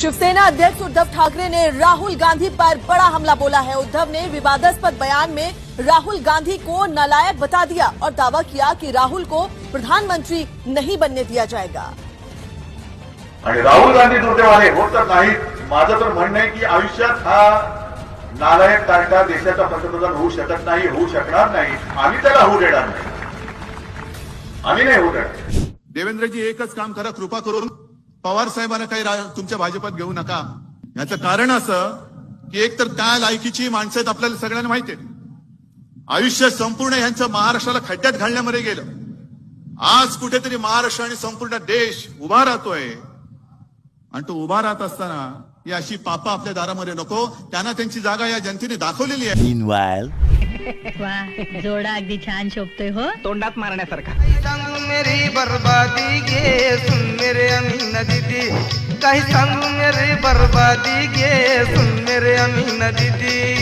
शिवसेना अध्यक्ष उद्धव ठाकरे ने राहुल गांधी पर बड़ा हमला बोला है। उद्धव ने विवादास्पद बयान में राहुल गांधी को नालायक बता दिया और दावा किया कि राहुल को प्रधानमंत्री नहीं बनने दिया जाएगा। आणि राहुल गांधी दुर्दैवाने होत तर नाहीत माझं तर म्हणणं आहे की आयुष्यात हा नालायक तारका देशाचा पंतप्रधान होऊ शकत नाही होऊ शकणार नाही. आम्ही त्याला होऊ देणार नाही. आम्ही नाही होऊ देणार. देवेंद्रजी एकच काम करा कृपा करून पवार साहेबांना काही तुमच्या भाजपात घेऊ नका. याचं कारण असं की एक तर त्या लायकीची माणसं आहेत आपल्याला सगळ्यांना माहिती आहे आयुष्य संपूर्ण यांचं महाराष्ट्राला खड्ड्यात घालण्यामध्ये गेलं. आज कुठेतरी महाराष्ट्र आणि संपूर्ण देश उभा राहतोय. आणि तो उभा राहत असताना ही अशी पापा आपल्या दारामध्ये नको त्यांना त्यांची जागा या जनतेने दाखवलेली आहे. वा जोडा अगदी छान शोभतोय हो. तोंडात मारण्यासारखा. मेरी बर्बादी सुन मेरे अमीन दीदी। काही सांगू मेरी बर्बादी गे सुन मेरे अमीन दीदी।